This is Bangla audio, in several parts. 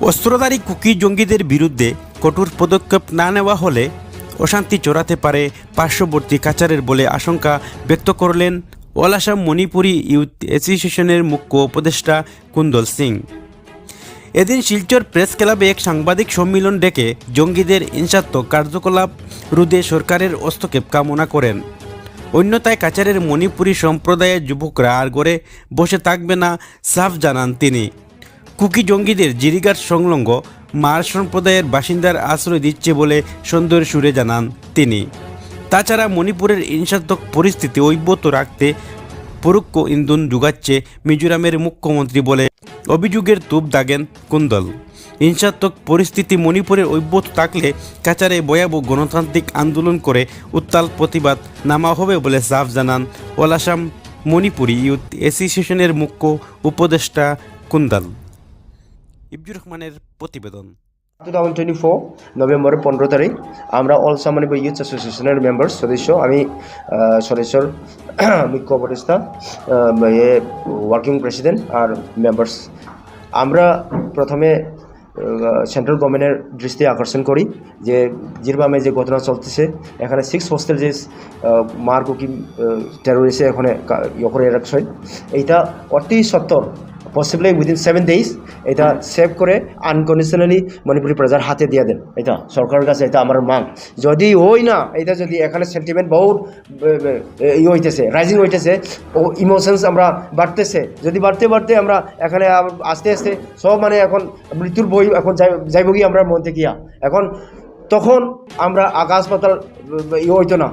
অস্ত্রধারী কুকি জঙ্গিদের বিরুদ্ধে কঠোর পদক্ষেপ না নেওয়া হলে অশান্তি চড়াতে পারে পার্শ্ববর্তী কাচারের বলে আশঙ্কা ব্যক্ত করলেন অল আসাম মণিপুরী ইউথ অ্যাসোসিয়েশনের মুখ্য উপদেষ্টা কুন্দল সিং। এদিন শিলচর প্রেস ক্লাবে এক সাংবাদিক সম্মেলন ডেকে জঙ্গিদের হিংসাত্মক কার্যকলাপ রোধে সরকারের হস্তক্ষেপ কামনা করেন। অন্যথায় কাচারের মণিপুরী সম্প্রদায়ের যুবকরা আর গড়ে বসে থাকবে না, সাফ জানান তিনি। কুকি জঙ্গিদের জিরিগার সংলগ্ন মার সম্প্রদায়ের বাসিন্দার আশ্রয় দিচ্ছে বলে সন্দেহের সুরে জানান তিনি। তাছাড়া মণিপুরের হিংসাত্মক পরিস্থিতি ঐব্যত রাখতে পরোক্ষ ইন্ধন যোগাচ্ছে মিজোরামের মুখ্যমন্ত্রী বলে অভিযোগের তুপ দাগেন কুন্দল। হিংসাত্মক পরিস্থিতি মণিপুরের ঐব্যত থাকলে কাচারে ভয়াবহ গণতান্ত্রিক আন্দোলন করে উত্তাল প্রতিবাদ নামা হবে বলে সাফ জানান ওলাসাম মণিপুরি ইউথ অ্যাসোসিয়েশনের মুখ্য উপদেষ্টা কুন্দাল। ইবজুর রহমানের প্রতিবেদন। টু থাউজেন্ড টোয়েন্টি ফোর নভেম্বরের পনেরো তারিখ, আমরা অল সামানিব ইউথ অ্যাসোসিয়েশনের মেম্বার সদস্য। আমি সদস্যর মুখ্য উপদেষ্টা ওয়ার্কিং প্রেসিডেন্ট আর মেম্বার্স আমরা প্রথমে সেন্ট্রাল গভর্নমেন্টের দৃষ্টি আকর্ষণ করি যে, জিরবামে যে ঘটনা চলতেছে, এখানে সিক্স হোস্টেল যে মার কুকি টেরোরিস্টে এখানে ইয়ে করে রাখছে। এইটা অতি সত্তর পসিবলি উইদিন সেভেন ডেইজ এটা সেভ করে আনকন্ডিশনালি মণিপুরি প্রজার হাতে দিয়ে দেন। এটা সরকারের কাছে, এটা আমার মাং যদি ওই না, এটা যদি এখানে সেন্টিমেন্ট বহুত ই হইতেছে রাইজিং হইতেছে, ও ইমোশনস আমরা বাড়তেছে। যদি বাড়তে বাড়তে আমরা এখানে আস্তে আস্তে সব মানে এখন মৃত্যুর বই এখন যাই- যাইব কি আমরা মন থেকে এখন তখন আমরা আকাশ পাতাল ইয়ে হইতো না।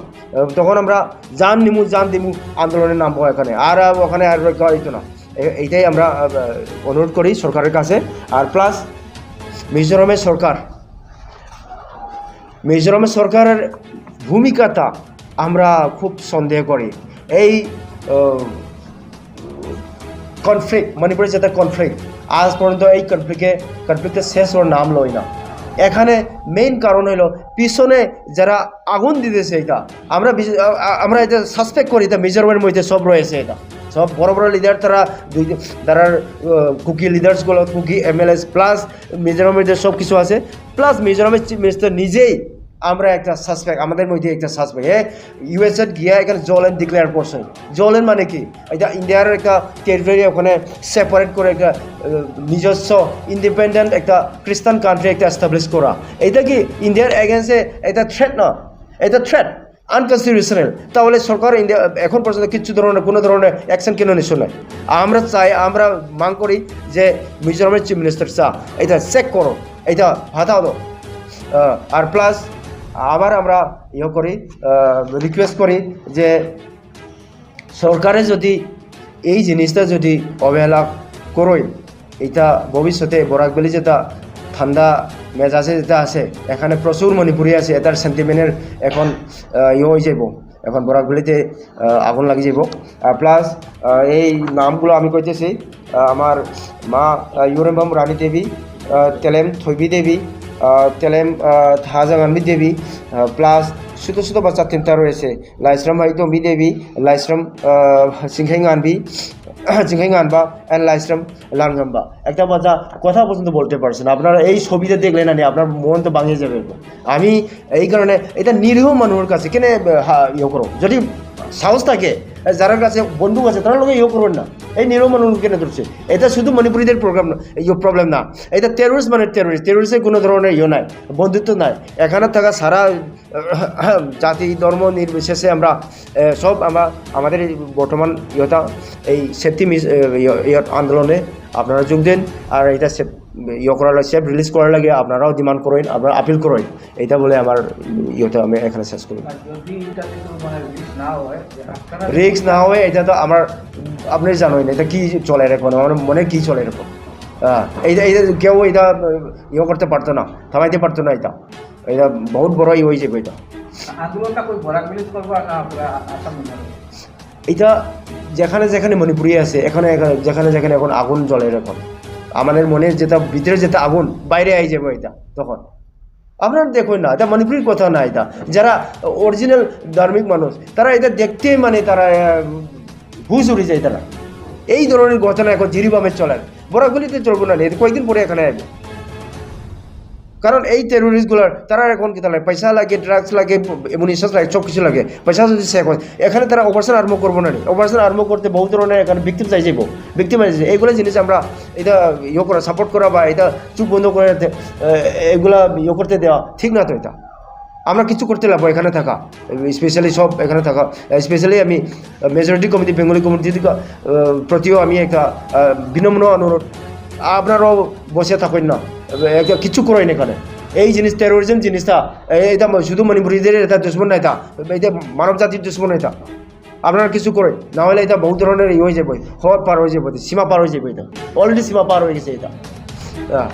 তখন আমরা জান নিমু, জান দিমু আন্দোলনের নামবো এখানে। আর ওখানে আর রক্ষা হইতো না। এইটাই আমরা অনুরোধ করি সরকারের কাছে। আর প্লাস মিজোরামের সরকার। মিজোরামের সরকারের ভূমিকাটা আমরা খুব সন্দেহ করি। এই কনফ্লিক্ট মণিপুরের যেটা কনফ্লিক্ট আজ পর্যন্ত এই কনফ্লিক্টে কনফ্লিক্টে শেষ ওর নাম লয় না। এখানে মেইন কারণ হলো পিছনে যারা আগুন দিতেছে এটা, আমরা আমরা এটা সাসপেক্ট করি এটা মিজোরামের মধ্যে সব রয়েছে এটা। সব বড় বড় লিডার তারা দুই, তারা Kuki লিডার্সগুলো Kuki M L S plus মিজোরামের সব কিছু আছে। প্লাস মিজোরামের চিফ মিনিস্টার নিজেই আমরা একটা সাসপেক্ট আমাদের মধ্যে একটা সাসপেক্ট হ্যাঁ? ইউএসএ গিয়া এখানে জলেন ডিক্লেয়ার করছেন জলেন মানে কি? এটা ইন্ডিয়ার একটা টেরিটরি ওখানে সেপারেট করে একটা নিজস্ব ইন্ডিপেন্ডেন্ট একটা খ্রিস্টান কান্ট্রি একটা এস্টাবলিশ করা। এটা কি ইন্ডিয়ার এগেন্সে এটা থ্রেট না? এটা থ্রেট আনকনস্টিটিউশনাল তাহলে সরকার ইন্ডিয়া এখন পর্যন্ত কিছু ধরনের, কোনো ধরনের অ্যাকশন কেন নিচ্ছে না? আমরা চাই, আমরা মাং করি যে মিজোরামের চিফ মিনিস্টার চা, এটা চেক করো, এটা হাতাও দাও। আর প্লাস আবার আমরা ইয়ে করি রিকোয়েস্ট করি যে সরকারে যদি এই জিনিসটা যদি অবহেলা করই, এটা ভবিষ্যতে বরাকবেলি যেটা ঠান্ডা মেজাজে যেটা আছে, এখানে প্রচুর মণিপুরি আছে, এটার সেন্টিমেন্টের এখন ইয়ে হয়ে যাব। এখন বরাকবেলিতে আগুন লাগি যাব। প্লাস এই নামগুলো আমি কইতেছি আমার মা ইউরেম্বাম রানী দেবী তেলেম থৈবী দেবী থাজাগানবি দেবী প্লাস ছোটো ছোটো বাচ্চা তিনটা রয়েছে। লাইশ্রম হাইতমি দেবী লাইশ্রম সিংহাই গানবি সিংহাই গানবা অ্যান্ড লাইশ্রম লানগাম্বা একটা বাচ্চা কথা পর্যন্ত বলতে পারছেন আপনারা এই ছবিটা দেখলেন না, আপনার মন তো ভাঙিয়ে যাবে। আমি এই কারণে এটা নিরীহ মানুষের কাছে কেনে ইয়ে করো, যদি সাহস থাকে যারা কাছে বন্দুক আছে, তারা লোকে ইয়ে করবেন না। এই নিরীহ মানুষ কেন ধরছে। এটা শুধু মণিপুরীদের প্রোগ্রাম ইয়ে প্রবলেম না। এটা টেরোরিস্ট মানে টেরোরিস্ট টেরোরিস্টের কোনো ধরনের ইয়ে নাই, বন্ধুত্ব নাই। এখানে থাকা সারা জাতি, ধর্ম নির্বিশেষে আমরা সব আমরা, আমাদের বর্তমান ইয়েটা, এই সেফটি মিস ইয়ে আন্দোলনে আপনারা যোগ দেন। আর এটা ইয়ে করার লাগে সেফ রিলিজ করার লাগে আপনারাও ডিমান্ড করেন আপনারা আপিল করেন। এইটা বলে আমার ইয়েটা আমি এখানে শেষ করি। কোনো মানে না হয় রিক্স না হয়ে এটা তো আমার আপনি জানোই না এটা কি চলে এরকম আমার মনে কি চলে এরকম। হ্যাঁ এইটা এইটা কেউ এটা ইয়ে করতে পারতো না থামাইতে পারতো না এটা। এটা বহুত বড় ই হয়েছে এটা? এটা যেখানে যেখানে মণিপুরি আছে এখানে এখানে- যেখানে যেখানে এখন আগুন জ্বলে এরকম। আমাদের মনের যেটা, ভিতরে যেটা আগুন, বাইরে আই যাবে এটা, তখন। আপনার দেখুন না, এটা মণিপুরের কথা না এটা। যারা অরিজিনাল ধার্মিক মানুষ, তারা এটা দেখতে মানে তারা হুশ উড়ে যায় তারা। এই ধরনের ঘটনা এখন জিরিবামে চলেন বরাগুলিতে চলবো না কয়েকদিন পরে এখানে আসবে? কারণ এই টেরোরিস্টগুলার তারা এখন কি লাগে? পয়সা লাগে ড্রাগস লাগে এমুনিশন লাগে সব কিছু লাগে। পয়সা যদি শেখ হয়, এখানে তারা অপারেশন আরম্ভ করব না অপারেশন আরম্ভ করতে বহু ধরনের এখানে ভিক্টিম চাই যাব ভিক্টিম এইগুলো জিনিস আমরা এটা ইয়ে করা সাপোর্ট করা বা এটা চুপ বন্ধ করে এগুলা ইয়ে করতে দেওয়া ঠিক না তো এটা। আমরা কিছু করতে লাগবো এখানে থাকা। স্পেশালি সব এখানে থাকা। স্পেশালি আমি মেজরিটি কমিটি বেঙ্গলি কমিটি প্রতিও আমি একটা বিনম্র অনুরোধ। আপনারাও বসে থাকেন না। কিছু করেন এখানে এই জিনিস টেরোরিজম জিনিসটা এটা শুধু মণিপুরীদের, এটা দুশ্মন না এটা। এটা মানব জাতির দুশ্মন এটা। আপনারা কিছু করে না হলে এটা বহু ধরনের ইয়ে হয়ে যাবে, হওয়ার পার হয়ে যাবে, সীমা পার হয়ে যাবে এটা। অলরেডি সীমা পার হয়ে গেছে এটা। হ্যাঁ।